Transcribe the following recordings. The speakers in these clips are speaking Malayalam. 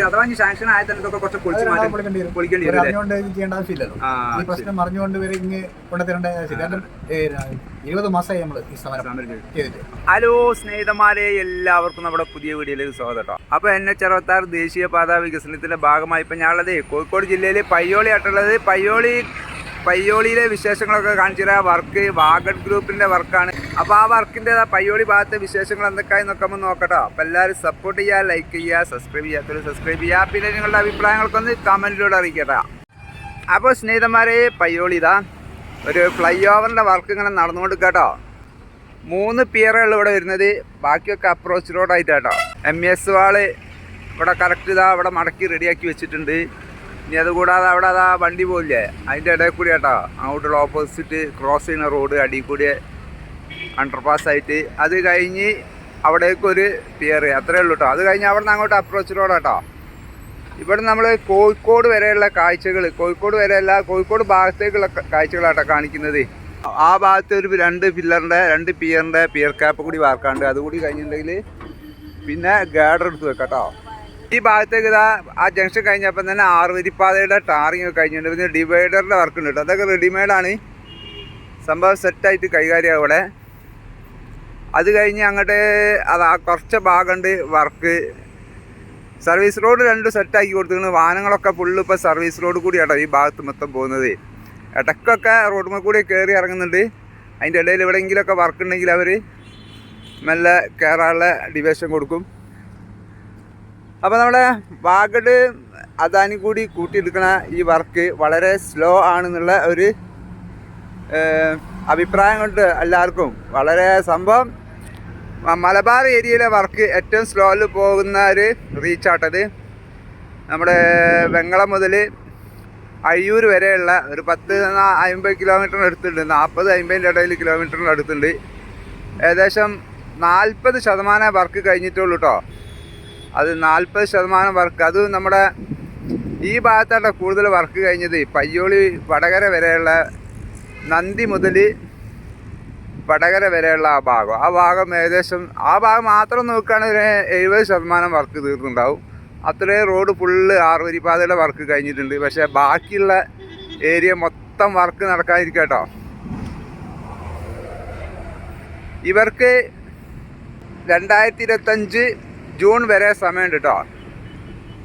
അഥവാ ഇനി സാങ്ഷൻ ആയ തന്നെ ഇതൊക്കെ കുറച്ച് പൊളിച്ച് അത് മാറ്റി പൊളിക്കേണ്ടി വരും. പൊളിക്കേണ്ടി ഇവർ വരും അല്ലേ? അറിഞ്ഞുകൊണ്ട് ഇത് ചെയ്യേണ്ട ആവശ്യമില്ലല്ലോ. ഈ പ്രശ്നം അറിഞ്ഞുകൊണ്ട് ഇവരെ ഇങ്ങ് കൊണ്ടുതരേണ്ട ആവശ്യമില്ല. കാരണം ഏ, ഇരുപത് മാസമായി നമ്മൾ ഈ സമരം ചെയ്തിട്ട്. ഹലോ സ്നേഹിതന്മാരെ എല്ലാവർക്കും നമ്മുടെ പുതിയ വീഡിയോയിലേക്ക് സ്വാഗതം കേട്ടോ. അപ്പോൾ എൻ എച്ച് അറുപത്താറ് ദേശീയപാത വികസനത്തിന്റെ ഭാഗമായി ഇപ്പം ഞാനുള്ളത് കോഴിക്കോട് ജില്ലയിലെ പയ്യോളി ആയിട്ടുള്ളത്. പയ്യോളി പയ്യോളിയിലെ വിശേഷങ്ങളൊക്കെ കാണിച്ചു തരാം. വർക്ക് വാഗൺ ഗ്രൂപ്പിന്റെ വർക്കാണ്. അപ്പോൾ ആ വർക്കിന്റെ പയ്യോളി ഭാഗത്തെ വിശേഷങ്ങൾ എന്തൊക്കെയായി നോക്കുമ്പോൾ നോക്കട്ടോ. അപ്പോൾ എല്ലാവരും സപ്പോർട്ട് ചെയ്യുക ലൈക്ക് ചെയ്യുക സബ്സ്ക്രൈബ് ചെയ്യാത്തവർ സബ്സ്ക്രൈബ് ചെയ്യുക പിന്നെ നിങ്ങളുടെ അഭിപ്രായങ്ങൾക്കൊന്ന് കമന്റിലൂടെ അറിയിക്കട്ടെ. അപ്പോൾ സ്നേഹിതന്മാരെ പയ്യോളി ഇതാ. ഒരു ഫ്ലൈ ഓവറിന്റെ വർക്ക് ഇങ്ങനെ നടന്നുകൊണ്ട് കേട്ടോ മൂന്ന് പിയറുകൾ ഇവിടെ വരുന്നത്. ബാക്കിയൊക്കെ അപ്രോച്ച് റോഡായിട്ട് കേട്ടോ എം എസ് വാൾ ഇവിടെ കറക്റ്റ് ഇതാ ഇവിടെ മടക്കി റെഡിയാക്കി വെച്ചിട്ടുണ്ട്. ഇനി അതുകൂടാതെ അവിടെ അതാ വണ്ടി പോയില്ലേ അതിന്റെ ഇടയിൽ കൂടി കേട്ടോ. അങ്ങോട്ടുള്ള ഓപ്പോസിറ്റ് ക്രോസ് ചെയ്യുന്ന റോഡ് അടി കൂടി അണ്ടർപാസ് ആയിട്ട്. അത് കഴിഞ്ഞ് അവിടേക്കൊരു പിയർ അത്രേ ഉള്ളൂ കേട്ടോ അത് കഴിഞ്ഞ് അവിടെ നിന്ന് അങ്ങോട്ട് അപ്രോച്ച് റോഡ് കേട്ടോ ഇവിടെ നമ്മൾ കോഴിക്കോട് വരെയുള്ള കാഴ്ചകൾ കോഴിക്കോട് വരെയല്ല കോഴിക്കോട് ഭാഗത്തേക്കുള്ള കാഴ്ചകളാട്ടോ കാണിക്കുന്നത്. ആ ഭാഗത്ത് ഒരു രണ്ട് പില്ലറിന്റെ രണ്ട് പിയറിന്റെ പിയർ ക്യാപ്പ് കൂടി വാർക്കാണ്ട്. അതുകൂടി കഴിഞ്ഞിട്ടുണ്ടെങ്കിൽ പിന്നെ ഗാഡർ എടുത്ത് വെക്കാം കേട്ടോ ഈ ഭാഗത്തേക്ക് ഇതാ ആ ജംഗ്ഷൻ കഴിഞ്ഞപ്പം തന്നെ ആറുവരിപ്പാതയുടെ ടാറിങ് കഴിഞ്ഞിട്ടുണ്ട്. പിന്നെ ഡിവൈഡറിന്റെ വർക്ക് ഉണ്ട് കേട്ടോ. അതൊക്കെ റെഡിമെയ്ഡാണ്. സംഭവം സെറ്റായിട്ട് കൈകാര്യം അവിടെ അത് കഴിഞ്ഞ് അങ്ങോട്ട് അത് ആ കുറച്ച് ഭാഗമുണ്ട് വർക്ക്. സർവീസ് റോഡ് രണ്ട് സെറ്റാക്കി കൊടുത്തിരുന്നു വാഹനങ്ങളൊക്കെ ഫുള്ള് ഇപ്പോൾ സർവീസ് റോഡ് കൂടിയാട്ടോ ഈ ഭാഗത്ത് മൊത്തം പോകുന്നത്. ഇടയ്ക്കൊക്കെ റോഡുമ്മ കൂടി കയറി ഇറങ്ങുന്നുണ്ട്. അതിന്റെ ഇടയിൽ എവിടെയെങ്കിലുമൊക്കെ വർക്ക് ഉണ്ടെങ്കിൽ അവർ മെല്ലെ കയറാനുള്ള ഡിവേഷൻ കൊടുക്കും. അപ്പോൾ നമ്മുടെ വാഗഡ് അദാനി കൂടി കൂട്ടിയെടുക്കുന്ന ഈ വർക്ക് വളരെ സ്ലോ ആണെന്നുള്ള ഒരു അഭിപ്രായം കൊണ്ട് എല്ലാവർക്കും വളരെ സംഭവം. മലബാർ ഏരിയയിലെ വർക്ക് ഏറ്റവും സ്ലോയിൽ പോകുന്ന ഒരു റീച്ചാട്ടത് നമ്മുടെ വെങ്ങളം മുതൽ അയ്യൂർ വരെയുള്ള ഒരു പത്ത് അമ്പത് കിലോമീറ്ററിന് അടുത്തുണ്ട്. നാൽപ്പത് അമ്പതിന്റെ ഇടയിൽ കിലോമീറ്ററിന് അടുത്തുണ്ട്. ഏകദേശം നാൽപ്പത് ശതമാനം വർക്ക് കഴിഞ്ഞിട്ടുള്ളൂ കേട്ടോ അത് നാൽപ്പത് ശതമാനം വർക്ക്. അത് നമ്മുടെ ഈ ഭാഗത്താണ് കൂടുതൽ വർക്ക് കഴിഞ്ഞത്. പയ്യോളി വടകര വരെയുള്ള നന്ദി മുതൽ വടകര വരെയുള്ള ആ ഭാഗം. ആ ഭാഗം ഏകദേശം ആ ഭാഗം മാത്രം നോക്കുകയാണെങ്കിൽ എഴുപത് ശതമാനം വർക്ക് തീർന്നുണ്ടാവും അത്രയും റോഡ് ഫുള്ള് ആറുവരിപ്പാതയുടെ വർക്ക് കഴിഞ്ഞിട്ടുണ്ട്. പക്ഷേ ബാക്കിയുള്ള ഏരിയ മൊത്തം വർക്ക് നടക്കാതിരിക്കട്ടോ കേട്ടോ. ഇവർക്ക് രണ്ടായിരത്തി ഇരുപത്തഞ്ച് ജൂൺ വരെ സമയമുണ്ട് കേട്ടോ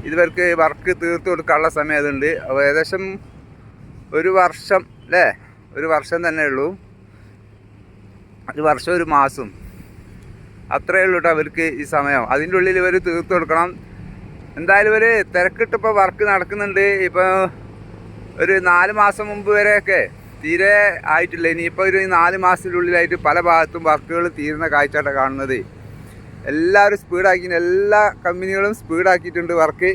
ഇതുവർക്ക് വർക്ക് തീർത്ത് കൊടുക്കാനുള്ള സമയം അതുണ്ട് അപ്പോൾ ഏകദേശം ഒരു വർഷം അല്ലേ? ഒരു വർഷം തന്നെ ഉള്ളൂ. ഒരു വർഷം ഒരു മാസം. അത്രയേ ഉള്ളൂ കേട്ടോ അവർക്ക് ഈ സമയം. അതിന്റെ ഉള്ളിൽ ഇവർ തീർത്ത് കൊടുക്കണം. എന്തായാലും ഇവർ തിരക്കിട്ടിപ്പോൾ വർക്ക് നടക്കുന്നുണ്ട്. ഇപ്പോൾ ഒരു നാല് മാസം മുമ്പ് വരെയൊക്കെ തീരെ ആയിട്ടില്ല. ഇനിയിപ്പോൾ ഒരു നാല് മാസത്തിനുള്ളിലായിട്ട് പല ഭാഗത്തും വർക്കുകൾ തീരുന്ന കാഴ്ചയായിട്ടാണ് കാണുന്നത്. എല്ലാവരും സ്പീഡാക്കി എല്ലാ കമ്പനികളും സ്പീഡാക്കിയിട്ടുണ്ട് വർക്ക്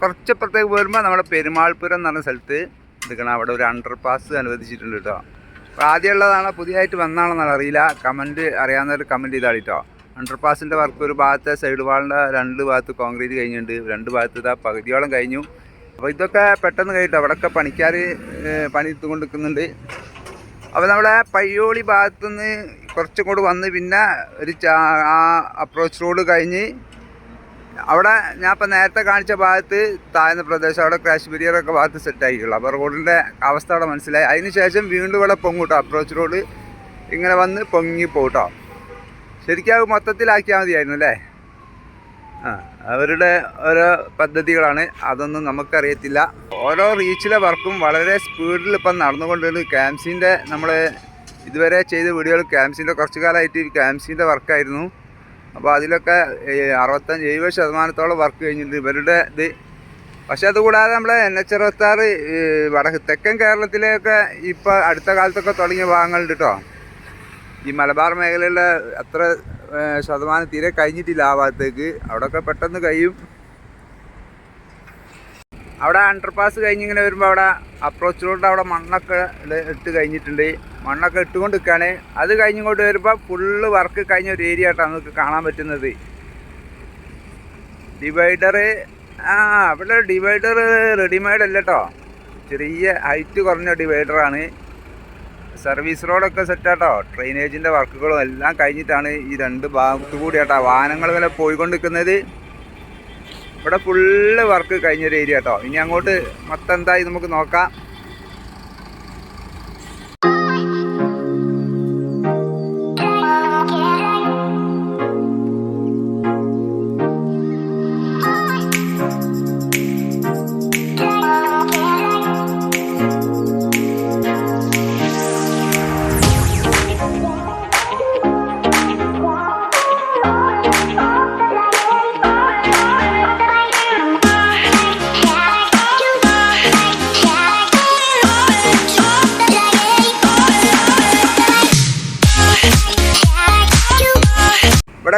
കുറച്ചപ്പുറത്തേക്ക് വരുമ്പോൾ നമ്മുടെ പെരുമാൾപുരം എന്ന് പറഞ്ഞ സ്ഥലത്ത് എടുക്കണം അവിടെ ഒരു അണ്ടർ പാസ് അനുവദിച്ചിട്ടുണ്ട് കേട്ടോ. അപ്പോൾ ആദ്യമുള്ളതാണോ പുതിയതായിട്ട് വന്നാണെന്നാണ് അറിയില്ല. കമന്റ് അറിയാവുന്നവർ കമന്റ് ചെയ്താൽ കേട്ടോ. അണ്ടർ പാസിന്റെ വർക്ക് ഒരു ഭാഗത്തെ സൈഡ് വാളിന്റെ രണ്ട് ഭാഗത്ത് കോൺക്രീറ്റ് കഴിഞ്ഞിട്ടുണ്ട്. രണ്ട് ഭാഗത്ത് ഇതാ പകുതിയോളം കഴിഞ്ഞു. അപ്പോൾ ഇതൊക്കെ പെട്ടെന്ന് കഴിഞ്ഞിട്ടോ അവിടെയൊക്കെ പണിക്കാർ പണി എടുത്തുകൊണ്ട് നിൽക്കുന്നുണ്ട്. അപ്പോൾ നമ്മുടെ പയ്യോളി ഭാഗത്തുനിന്ന് കുറച്ചും കൂടെ വന്ന് പിന്നെ ഒരു ആ അപ്രോച്ച് റോഡ് കഴിഞ്ഞ് അവിടെ ഞാൻ ഇപ്പം നേരത്തെ കാണിച്ച ഭാഗത്ത് താഴ്ന്ന പ്രദേശം അവിടെ ക്രാഷ് ബിരിയറൊക്കെ ഭാഗത്ത് സെറ്റ് ആയിട്ടുള്ളൂ അപ്പോൾ റോഡിന്റെ അവസ്ഥ അവിടെ മനസ്സിലായി. അതിന് ശേഷം വീണ്ടും ഇവിടെ പൊങ്ങൂട്ടോ അപ്രോച്ച് റോഡ് ഇങ്ങനെ വന്ന് പൊങ്ങി പോട്ടോ ശരിക്കും അത് മൊത്തത്തിലാക്കിയാൽ മതിയായിരുന്നു അല്ലേ? അവരുടെ ഓരോ പദ്ധതികളാണ്. അതൊന്നും നമുക്കറിയത്തില്ല. ഓരോ റീച്ചിലെ വർക്കും വളരെ സ്പീഡിൽ ഇപ്പം നടന്നുകൊണ്ടിരുന്നു. ക്യാംസിന്റെ നമ്മൾ ഇതുവരെ ചെയ്ത വീഡിയോകൾ ക്യാംസിന്റെ കുറച്ച് കാലമായിട്ട് ക്യാംസിന്റെ വർക്കായിരുന്നു. അപ്പോൾ അതിലൊക്കെ അറുപത്തഞ്ച് എഴുപത് ശതമാനത്തോളം വർക്ക് കഴിഞ്ഞിട്ടുണ്ട് ഇവരുടെ ഇത്. പക്ഷേ അതുകൂടാതെ നമ്മളെ എൻ എച്ച് അറുപത്താറ് വടക്ക് തെക്കൻ കേരളത്തിലെയൊക്കെ ഇപ്പോൾ അടുത്ത കാലത്തൊക്കെ തുടങ്ങിയ ഭാഗങ്ങളുണ്ട് കേട്ടോ. ഈ മലബാർ മേഖലയിലെ അത്ര ശതമാനം തീരെ കഴിഞ്ഞിട്ടില്ല ആ ഭാഗത്തേക്ക്. അവിടെയൊക്കെ പെട്ടെന്ന് കഴിയും. അവിടെ അണ്ടർപാസ് കഴിഞ്ഞിങ്ങനെ വരുമ്പോൾ അവിടെ അപ്രോച്ച് റോഡ് അവിടെ മണ്ണൊക്കെ ഇട്ട് കഴിഞ്ഞിട്ടുണ്ട്. മണ്ണൊക്കെ ഇട്ടുകൊണ്ട് നിൽക്കുകയാണ് അത് കഴിഞ്ഞിങ്ങോട്ട് വരുമ്പോൾ ഫുള്ള് വർക്ക് കഴിഞ്ഞ ഒരു ഏരിയ ആയിട്ടാണ് നമുക്ക് കാണാൻ പറ്റുന്നത്. ഡിവൈഡർ ആ അവിടെ ഡിവൈഡർ റെഡിമെയ്ഡ് അല്ല കേട്ടോ ചെറിയ ഹൈറ്റ് കുറഞ്ഞ ഡിവൈഡറാണ് സർവീസ് റോഡൊക്കെ സെറ്റാട്ടോ. ഡ്രെയിനേജിന്റെ വർക്കുകളും എല്ലാം കഴിഞ്ഞിട്ടാണ് ഈ രണ്ട് ഭാഗത്തു കൂടി കേട്ടോ വാഹനങ്ങൾ ഇങ്ങനെ പോയിക്കൊണ്ടിരിക്കുന്നത്. ഇവിടെ ഫുള്ള് വർക്ക് കഴിഞ്ഞൊരു ഏരിയ കേട്ടോ ഇനി അങ്ങോട്ട് മൊത്തം എന്തായി നമുക്ക് നോക്കാം.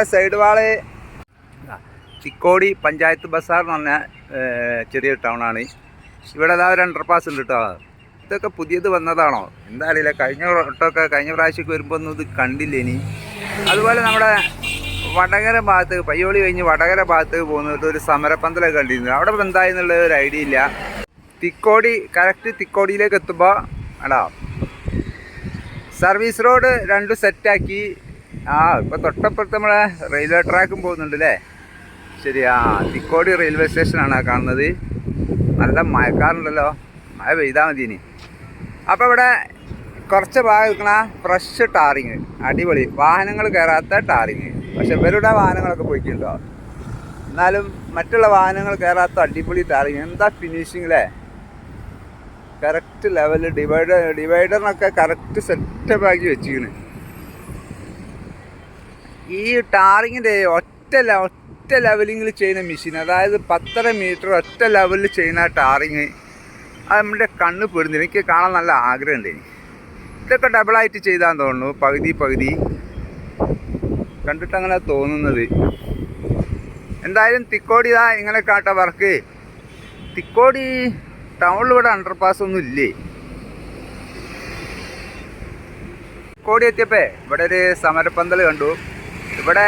ഇവിടെ സൈഡ് വാൾ. ചിക്കോടി പഞ്ചായത്ത് ബസാർ എന്ന് പറഞ്ഞ ചെറിയ ടൗണാണ്. ഇവിടെ അതാ ഒരു അണ്ടർപാസ് ഉണ്ട് കേട്ടോ ഇതൊക്കെ പുതിയത് വന്നതാണോ? എന്താ അറിയില്ല. കഴിഞ്ഞ വട്ടമൊക്കെ കഴിഞ്ഞ പ്രാവശ്യമൊക്കെ വരുമ്പോൾ ഒന്നും ഇത് കണ്ടില്ല ഇനി. അതുപോലെ നമ്മുടെ വടകര ഭാഗത്ത് പയ്യോളി കഴിഞ്ഞ് വടകര ഭാഗത്തേക്ക് പോകുന്നത് ഒരു സമരപ്പന്തലൊക്കെ കണ്ടിരുന്നു. അവിടെ എന്തായി എന്നുള്ള ഒരു ഐഡിയ ഇല്ല. തിക്കോടി കറക്റ്റ് തിക്കോടിയിലേക്ക് എത്തുമ്പോൾ അടാ സർവീസ് റോഡ് രണ്ടും സെറ്റാക്കി ആ ഇപ്പൊ തൊട്ടപ്പുറത്ത് നമ്മളെ റെയിൽവേ ട്രാക്കും പോകുന്നുണ്ട് അല്ലേ ശരി ആ തിക്കോടി റെയിൽവേ സ്റ്റേഷനാണ് കാണുന്നത്. നല്ല മഴക്കാറുണ്ടല്ലോ. മഴ പെയ്താൽ മതി ഇനി. അപ്പോൾ ഇവിടെ കുറച്ച് ഭാഗം നിൽക്കണ ഫ്രഷ് ടാറിങ്. അടിപൊളി. വാഹനങ്ങൾ കയറാത്ത ടാറിങ്. പക്ഷെ ഇവരുടെ വാഹനങ്ങളൊക്കെ പോയിട്ടുണ്ടോ എന്നാലും മറ്റുള്ള വാഹനങ്ങൾ കയറാത്ത അടിപൊളി ടാറിങ്. എന്താ ഫിനിഷിംഗ് അല്ലേ കറക്റ്റ് ലെവൽ ഡിവൈഡർ ഡിവൈഡറിനൊക്കെ കറക്റ്റ് സെറ്റപ്പ് ആക്കി വെച്ചിരിക്കണ്. ഈ ടാറിങ്ങിന്റെ ഒറ്റ ഒറ്റ ലെവലിങ്ങിൽ ചെയ്യുന്ന മെഷീൻ അതായത് പത്തര മീറ്റർ ഒറ്റ ലെവലിൽ ചെയ്യുന്ന ടാറിങ് അത് നമ്മുടെ കണ്ണ് പെടുന്നില്ല എനിക്ക് കാണാൻ നല്ല ആഗ്രഹമുണ്ട് ഇനി. ഇതൊക്കെ ഡബിളായിട്ട് ചെയ്താൽ തോന്നുന്നു പകുതി പകുതി. കണ്ടിട്ട് അങ്ങനെ തോന്നുന്നത്. എന്തായാലും തിക്കോടി ഇതാ ഇങ്ങനെ കാട്ട വർക്ക്. തിക്കോടി ടൗണിൽ ഇവിടെ അണ്ടർപാസ് ഒന്നും ഇല്ലേ? കോടി എത്തിയപ്പേ ഇവിടെ ഒരു സമരപ്പന്തൽ കണ്ടു. ഇവിടെ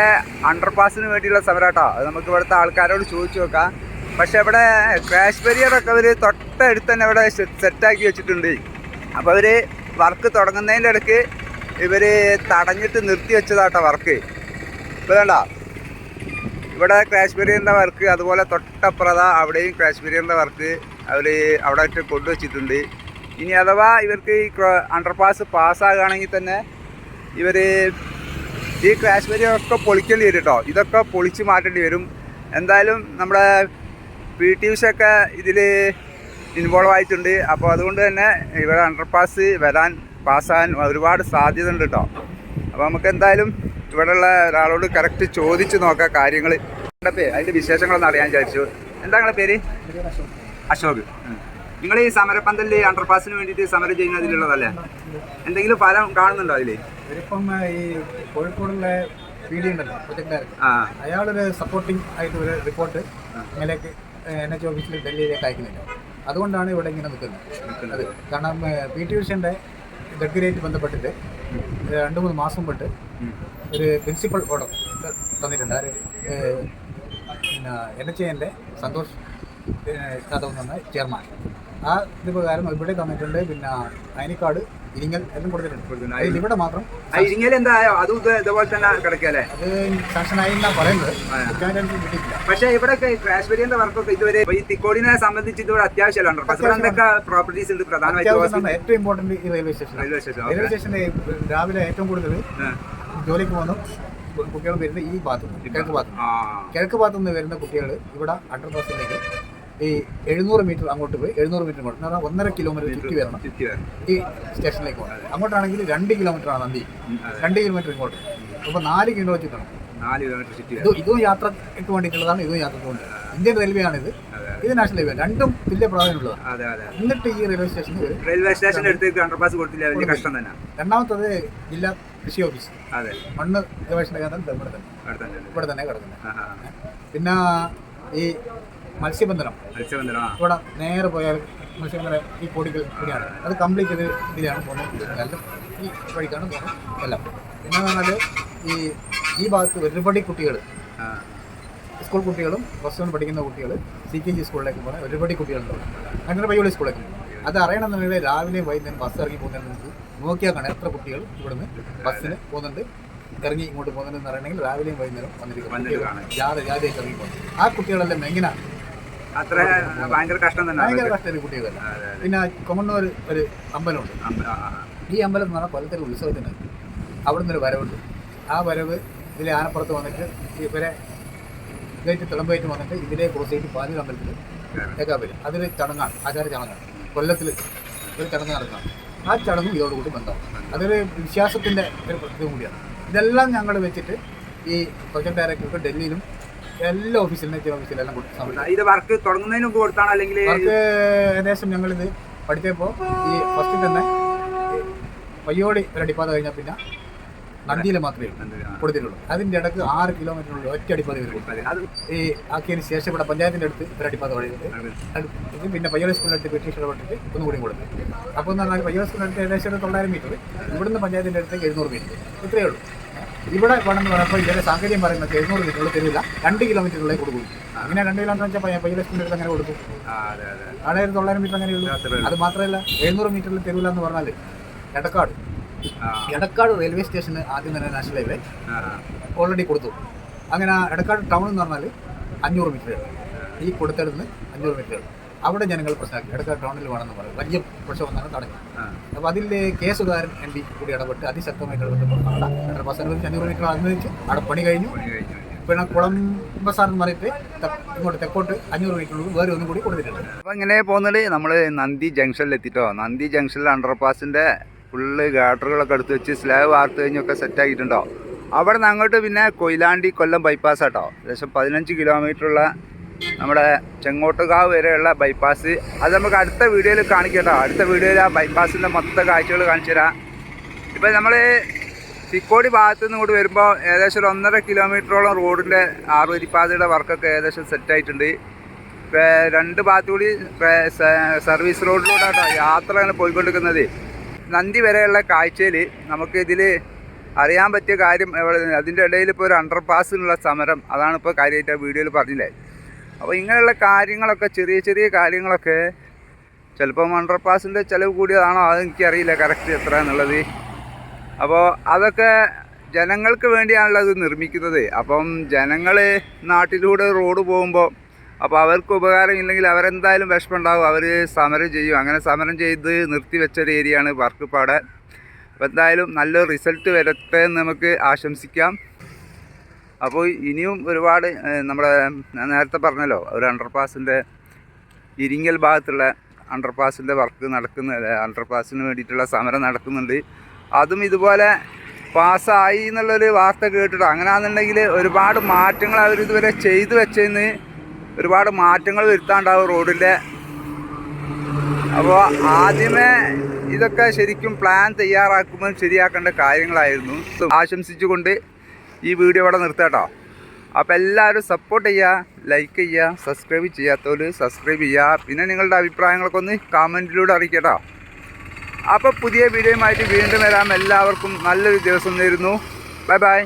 അണ്ടർപാസിന് വേണ്ടിയുള്ള സമരാട്ടോ. അത് നമുക്ക് ഇവിടുത്തെ ആൾക്കാരോട് ചോദിച്ചു നോക്കാം. പക്ഷെ ഇവിടെ ക്രാഷ് ബരിയറൊക്കെ അവർ തൊട്ടടുത്ത് തന്നെ ഇവിടെ സെറ്റാക്കി വെച്ചിട്ടുണ്ട്. അപ്പോൾ അവർ വർക്ക് തുടങ്ങുന്നതിന്റെ ഇടയ്ക്ക് ഇവർ തടഞ്ഞിട്ട് നിർത്തി വെച്ചതാട്ടോ വർക്ക് ഇപ്പോൾ വേണ്ട ഇവിടെ ക്രാഷ് ബരിയറിന്റെ വർക്ക് അതുപോലെ തൊട്ടപ്പുറത അവിടെയും ക്രാഷ് ബരിയറിന്റെ വർക്ക് അവർ അവിടെ കൊണ്ടുവച്ചിട്ടുണ്ട്. ഇനി അഥവാ ഇവർക്ക് ഈ അണ്ടർപാസ് പാസ്സാകുകയാണെങ്കിൽ തന്നെ ഇവർ ഈ ഒക്കെ പൊളിക്കേണ്ടി വരും കേട്ടോ ഇതൊക്കെ പൊളിച്ച് മാറ്റേണ്ടി വരും. എന്തായാലും നമ്മുടെ പി ടി ഉഷയൊക്കെ ഇതിൽ ഇൻവോൾവ് ആയിട്ടുണ്ട്. അപ്പോൾ അതുകൊണ്ട് തന്നെ ഇവിടെ അണ്ടർപാസ് വരാൻ പാസ്സാകാൻ ഒരുപാട് സാധ്യത ഉണ്ട് കേട്ടോ അപ്പോൾ നമുക്ക് എന്തായാലും ഇവിടെയുള്ള ഒരാളോട് കറക്റ്റ് ചോദിച്ച് നോക്കാം കാര്യങ്ങൾ അതിന്റെ വിശേഷങ്ങളൊന്നും അറിയാൻ വിചാരിച്ചു. എന്താ നിങ്ങളുടെ പേര്? അശോക്. നിങ്ങൾ ഈ സമരപ്പന്തലിൽ അണ്ടർപാസിന് വേണ്ടിയിട്ട് സമരം ചെയ്യുന്നതിലുള്ളതല്ലേ? എന്തെങ്കിലും ഫലം കാണുന്നുണ്ടോ അതിൽ ഇവരിപ്പം ഈ കോഴിക്കോടുള്ള പി ഡി ഉണ്ടല്ലോ അയാളൊരു സപ്പോർട്ടിംഗ് ആയിട്ട് ഒരു റിപ്പോർട്ട് ഇങ്ങനെയൊക്കെ എൻ എച്ച് ഓഫീസിൽ ഡൽഹിയിലേക്ക് അയക്കുന്നില്ല അതുകൊണ്ടാണ് ഇവിടെ ഇങ്ങനെ നിൽക്കുന്നത്. അത് കാരണം പി ടി ഉഷന്റെ ഡെഗ്രിയായിട്ട് ബന്ധപ്പെട്ടിട്ട് രണ്ട് മൂന്ന് മാസം തൊട്ട് ഒരു പ്രിൻസിപ്പൽ ഓർഡർ തന്നിട്ടുണ്ട്. ആര് പിന്നെ എൻ എച്ച് എന്റെ സന്തോഷ് കഥ യാദവ് എന്ന് ചെയർമാൻ. ആ ഇത് പ്രകാരം ഇവിടെ തന്നിട്ടുണ്ട് പിന്നെ അയനിക്കാട് ഇരിങ്ങൽ എല്ലാം കൊടുത്തിട്ടുണ്ട്. അതിൽ ഇവിടെ മാത്രം. ഇരിങ്ങൽ എന്താ? അതും ഇത് ഇതുപോലെ തന്നെ കിടക്കല്ലേ അത് സാക്ഷനായി എന്നാ പറയുന്നത് പക്ഷേ ഇവിടെ ക്രാഷ് ബരിയറിന്റെ വർക്കൊക്കെ ഇതുവരെ ഈ തിക്കോടിനെ സംബന്ധിച്ച് ഇതുവരെ അത്യാവശ്യമല്ലോ എന്തൊക്കെ പ്രോപ്പർട്ടീസ് ഉണ്ട് പ്രധാനമായിട്ടും ഏറ്റവും ഇമ്പോർട്ടന്റ് ഈ railway station railway station railway സ്റ്റേഷനിൽ രാവിലെ ഏറ്റവും കൂടുതൽ ജോലിക്ക് പോകുന്നു കുട്ടികൾ വരുന്നത് ഈ ഭാഗത്ത് കിഴക്ക് ഭാഗത്ത് കിഴക്ക് ഭാഗത്തുനിന്ന് വരുന്ന കുട്ടികൾ ഇവിടെ അണ്ടർ പാസിലേക്ക് ഈ എഴുന്നൂറ് മീറ്റർ അങ്ങോട്ട് പോയി എഴുന്നൂറ് മീറ്റർ ഇങ്ങോട്ട്. എന്ന് പറഞ്ഞാൽ ഒന്നര കിലോമീറ്റർ ചുറ്റി വരണം. ഈ സ്റ്റേഷനിലേക്ക് പോകണം. അങ്ങോട്ടാണെങ്കിൽ രണ്ട് കിലോമീറ്റർ ആണ് നന്ദി. രണ്ട് കിലോമീറ്റർ ഇങ്ങോട്ട്. അപ്പോൾ നാല് കിലോ ചുറ്റണം നാല് ഇത് ഇതും യാത്രയ്ക്ക് വേണ്ടിയിട്ടുള്ളതാണ് ഇതും യാത്രയ്ക്ക് വേണ്ടി ഇന്ത്യൻ റെയിൽവേ ആണിത് ഇത് നാഷണൽ റെയിൽവേ രണ്ടും തുല്യ പ്രാധാന്യമുള്ളതാണ്. അതെ അതെ എന്നിട്ട് ഈ റെയിൽവേ സ്റ്റേഷൻ റെയിൽവേ സ്റ്റേഷൻ എടുത്തേക്ക് അണ്ടർപാസ് കൊടുത്തില്ല വലിയ കഷ്ടം തന്നെ. രണ്ടാമത്തത് ജില്ലാ കൃഷി ഓഫീസ്. അതെ. മണ്ണ് ഗവേഷണ കേന്ദ്രം ഇവിടെ തന്നെ. ഇവിടെ തന്നെ കിടക്കുന്നത്. പിന്നെ ഈ മത്സ്യബന്ധനം. മത്സ്യബന്ധനം ഇവിടെ നേരെ പോയാൽ മത്സ്യബന്ധനം ഈ കോടികൾ ഇവിടെയാണ്. അത് കംപ്ലീറ്റ് ചെയ്ത് ഇതിലാണ് പോകുന്നത്. ഈ വഴിക്കാണ് പോകുന്നത്. എല്ലാം. പിന്നെ പറഞ്ഞാൽ ഈ ഈ ഭാഗത്ത് ഒരുപാട് കുട്ടികൾ. സ്കൂൾ കുട്ടികളും പ്ലസ് വൺ പഠിക്കുന്ന കുട്ടികൾ സി കെ ജി സ്കൂളിലേക്ക് പോകുന്ന ഒരുപാട് കുട്ടികളുണ്ട്. അങ്ങനെ പയ്യോളി സ്കൂളിലേക്ക്. അത് അറിയണമെന്നുണ്ടെങ്കിൽ രാവിലെ വൈകുന്നേരം ബസ് ഇറങ്ങി പോകുന്നതിന് നോക്കിയാൽ കാണാം എത്ര കുട്ടികൾ ഇവിടുന്ന് ബസ്സിന് പോകുന്നുണ്ട്. ഇറങ്ങി ഇങ്ങോട്ട് പോകുന്നുണ്ടെന്ന് അറിയണമെങ്കിൽ രാവിലെയും വൈകുന്നേരം വന്നിരിക്കും. ജാഥ ജാഥയൊക്കെ ഇറങ്ങി പോകുന്നത് ആ കുട്ടികളെല്ലാം എങ്ങനെ അത്ര ഭയങ്കര കഷ്ടം തന്നെ ഭയങ്കര കഷ്ടം കുട്ടികളല്ല. പിന്നെ കൊമണ്ണൂർ ഒരു അമ്പലമുണ്ട്. ഈ അമ്പലം എന്ന് പറഞ്ഞാൽ കൊല്ലത്തിൽ ഉത്സവത്തിന് അവിടുന്ന് ഒരു വരവുണ്ട്. ആ വരവ് ഇതിലെ ആനപ്പുറത്ത് വന്നിട്ട് ഇവരെ ഇതായിട്ട് തിളമ്പായിട്ട് വന്നിട്ട് ഇതിലെ ക്രോസ് ചെയ്ത് പാലൂർ അമ്പലത്തിൽ കേൾക്കാൻ വരും. അതൊരു ചടങ്ങാണ് ആചാര ചടങ്ങാണ്. കൊല്ലത്തിൽ ഒരു ചടങ്ങ് നടക്കണം ആ ചടങ്ങും ഇതോടുകൂടി ബന്ധമാണ്. അതൊരു വിശ്വാസത്തിന്റെ ഒരു പ്രത്യേകം കൂടിയാണ്. ഇതെല്ലാം ഞങ്ങൾ വെച്ചിട്ട് ഈ പ്രൊജക്ട് ഡയറക്ടർക്ക് ഡൽഹിയിലും എല്ലാ ഓഫീസിലും നെറ്റ് ഓഫീസിലെല്ലാം കൊടുത്തു ഇത് വർക്ക് തുടങ്ങുന്നതിന് മുമ്പ് കൊടുത്താണോ അല്ലെങ്കിൽ വർക്ക് ഏകദേശം ഞങ്ങളിത് പഠിച്ചപ്പോൾ ഈ ഫസ്റ്റിൽ തന്നെ പയ്യോടി ഒരു അടിപ്പാത കഴിഞ്ഞാൽ പിന്നെ നന്ദിയിൽ മാത്രമേ കൊടുത്തിട്ടുള്ളൂ. അതിന്റെ ഇടയ്ക്ക് ആറ് കിലോമീറ്ററിനുള്ള ഒറ്റ അടിപ്പാത ഇവർ കൊടുത്താൽ ഈ ആക്കിയതിന് ശേഷം ഇവിടെ പഞ്ചായത്തിന്റെ അടുത്ത് ഒരു അടിപ്പാത വഴിയുണ്ട്. ഇത് പിന്നെ പയ്യോളി സ്കൂളിനടുത്ത് ബ്രിട്ടീഷ് ഇടപെട്ടിട്ട് ഒന്നും കൂടി കൊടുത്തു. അപ്പോൾ എന്ന് പറഞ്ഞാൽ പയ്യോളി സ്കൂളിനടുത്ത് ഏകദേശം തൊള്ളായിരം മീറ്റർ ഇവിടുന്ന് പഞ്ചായത്തിന്റെ അടുത്തേക്ക് എഴുന്നൂറ് മീറ്റർ ഇത്രയേ ഉള്ളൂ. ഇവിടെ വേണമെന്ന് പറയുമ്പോൾ ഇവരെ സാങ്കേതികം പറയുന്നത് എഴുന്നൂറ് കിലോമീറ്റർ തരില്ല രണ്ട് കിലോമീറ്ററിലേക്ക് കൊടുക്കും. അങ്ങനെ രണ്ട് കിലോമീറ്റർ വെച്ചാൽ പയ്യ ലക്ഷം അടുത്ത് അങ്ങനെ കൊടുക്കും. ആ, അതെ അതെ. അവിടെ തൊള്ളായിരം മീറ്റർ അങ്ങനെ ഉള്ളൂ. അത് മാത്രമല്ല എഴുന്നൂറ് മീറ്ററിൽ തരൂല എന്ന് പറഞ്ഞാൽ എടക്കാട്. എടക്കാട് റെയിൽവേ സ്റ്റേഷന് ആദ്യം തന്നെ നാഷണൽ ഹൈവേ ഓൾറെഡി കൊടുത്തു. അങ്ങനെ എടക്കാട് ടൗൺ എന്ന് പറഞ്ഞാൽ അഞ്ഞൂറ് മീറ്റർ. ഈ കൊടുത്തെടുന്ന് അഞ്ഞൂറ് മീറ്റർ. അവിടെ ജനങ്ങൾ പ്രശ്നമാക്കി ഇടക്ക ടൗണിൽ വേണമെന്ന് പറയും. വലിയ പ്രശ്നം വന്നാണ് തടഞ്ഞു അപ്പൊ അപ്പോൾ അതിൽ കെ സുധാകരൻ എം പി കൂടി ഇടപെട്ട് അതിശക്തമായിട്ട് ഇടപെട്ട് ബസ് അനുവദിച്ച് അഞ്ഞൂറ് മീറ്റർ അനുവദിച്ച് അവിടെ പണി കഴിഞ്ഞു. പിന്നെ കുളം പിന്നെ കുളമ്പസാർ എന്ന് പറഞ്ഞിട്ട് ഇങ്ങോട്ട് തെക്കോട്ട് അഞ്ഞൂറ് മീറ്ററിൽ വേറെ ഒന്നും കൂടി കൊടുത്തിട്ടുണ്ട്. അപ്പോൾ ഇങ്ങനെ പോകുന്നത് നമ്മൾ നന്ദി ജംഗ്ഷനിൽ എത്തിട്ടോ? നന്ദി ജംഗ്ഷനിൽ അണ്ടർപാസിന്റെ ഫുള്ള് ഗാട്ടറുകളൊക്കെ എടുത്ത് വെച്ച് സ്ലാബ് വാർത്ത് കഴിഞ്ഞൊക്കെ സെറ്റ് ആക്കിയിട്ടുണ്ടോ? അവിടെ നിന്ന് അങ്ങോട്ട് പിന്നെ കൊയിലാണ്ടി കൊല്ലം ബൈപ്പാസ് ആട്ടോ. ഏകദേശം പതിനഞ്ച് കിലോമീറ്ററുള്ള നമ്മുടെ ചെങ്ങോട്ടുകാവ് വരെയുള്ള ബൈപ്പാസ് അത് നമുക്ക് അടുത്ത വീഡിയോയിൽ കാണിക്കട്ടോ അടുത്ത വീഡിയോയിൽ ആ ബൈപ്പാസിന്റെ മൊത്തം കാഴ്ചകൾ കാണിച്ചു തരാം. ഇപ്പം നമ്മൾ തിക്കോടി ഭാഗത്തു നിന്ന് ഇങ്ങോട്ട് വരുമ്പോൾ ഏകദേശം ഒരു ഒന്നര കിലോമീറ്ററോളം റോഡിന്റെ ആറുവരിപ്പാതയുടെ വർക്കൊക്കെ ഏകദേശം സെറ്റ് ആയിട്ടുണ്ട്. ഇപ്പം രണ്ട് ഭാഗത്തു കൂടി സർവീസ് റോഡിലൂടെ കേട്ടോ യാത്ര അങ്ങനെ പോയിക്കൊണ്ടിരിക്കുന്നത്. നന്ദി വരെയുള്ള കാഴ്ചയിൽ നമുക്ക് ഇതിൽ അറിയാൻ പറ്റിയ കാര്യം അതിന്റെ ഇടയിൽ ഇപ്പോൾ ഒരു അണ്ടർ പാസിനുള്ള സമരം. അതാണ് ഇപ്പോൾ കാര്യമായിട്ട് വീഡിയോയിൽ പറഞ്ഞില്ലേ. അപ്പോൾ ഇങ്ങനെയുള്ള കാര്യങ്ങളൊക്കെ ചെറിയ ചെറിയ കാര്യങ്ങളൊക്കെ ചിലപ്പോൾ അണ്ടർ പാസിന്റെ ചിലവ് കൂടിയതാണോ അത് എനിക്കറിയില്ല കറക്റ്റ് എത്ര എന്നുള്ളത്. അപ്പോൾ അതൊക്കെ ജനങ്ങൾക്ക് വേണ്ടിയാണല്ലോ അത് നിർമ്മിക്കുന്നത്. അപ്പം ജനങ്ങൾ നാട്ടിലൂടെ റോഡ് പോകുമ്പോൾ അപ്പോൾ അവർക്ക് ഉപകാരം ഇല്ലെങ്കിൽ അവരെന്തായാലും വിഷമമുണ്ടാവും. അവർ സമരം ചെയ്യും. അങ്ങനെ സമരം ചെയ്ത് നിർത്തി വെച്ചൊരു ഏരിയയാണ് വർക്ക് പാടാൻ അപ്പോൾ എന്തായാലും നല്ലൊരു റിസൾട്ട് വരട്ടെ എന്ന് നമുക്ക് ആശംസിക്കാം. അപ്പോൾ ഇനിയും ഒരുപാട് നമ്മുടെ നേരത്തെ പറഞ്ഞല്ലോ ഒരു അണ്ടർപാസിന്റെ ഇരിങ്ങൽ ഭാഗത്തുള്ള അണ്ടർപാസിന്റെ വർക്ക് നടക്കുന്ന അണ്ടർപാസിന് വേണ്ടിയിട്ടുള്ള സമരം നടക്കുന്നുണ്ട്. അതും ഇതുപോലെ പാസ്സായി എന്നുള്ളൊരു വാർത്ത കേട്ടിട്ട് അങ്ങനെയാണെന്നുണ്ടെങ്കിൽ ഒരുപാട് മാറ്റങ്ങൾ അവർ ഇതുവരെ ചെയ്തു വെച്ചതിന് ഒരുപാട് മാറ്റങ്ങൾ വരുത്താണ്ടാവും റോഡിന്റെ. അപ്പോൾ ആദ്യമേ ഇതൊക്കെ ശരിക്കും പ്ലാൻ തയ്യാറാക്കുമ്പോൾ ശരിയാക്കേണ്ട കാര്യങ്ങളായിരുന്നു. ആശംസിച്ചുകൊണ്ട് ഈ വീഡിയോ ഇവിടെ നിർത്താട്ടോ അപ്പോൾ എല്ലാവരും സപ്പോർട്ട് ചെയ്യുക ലൈക്ക് ചെയ്യുക സബ്സ്ക്രൈബ് ചെയ്യാത്തവർ സബ്സ്ക്രൈബ് ചെയ്യുക. പിന്നെ നിങ്ങളുടെ അഭിപ്രായങ്ങളൊക്കെ ഒന്ന് കമന്റിലൂടെ അറിയിക്കട്ടോ അപ്പോൾ പുതിയ വീഡിയോയുമായിട്ട് വീണ്ടും വരാം. എല്ലാവർക്കും നല്ലൊരു ദിവസം നേരുന്നു. Bye bye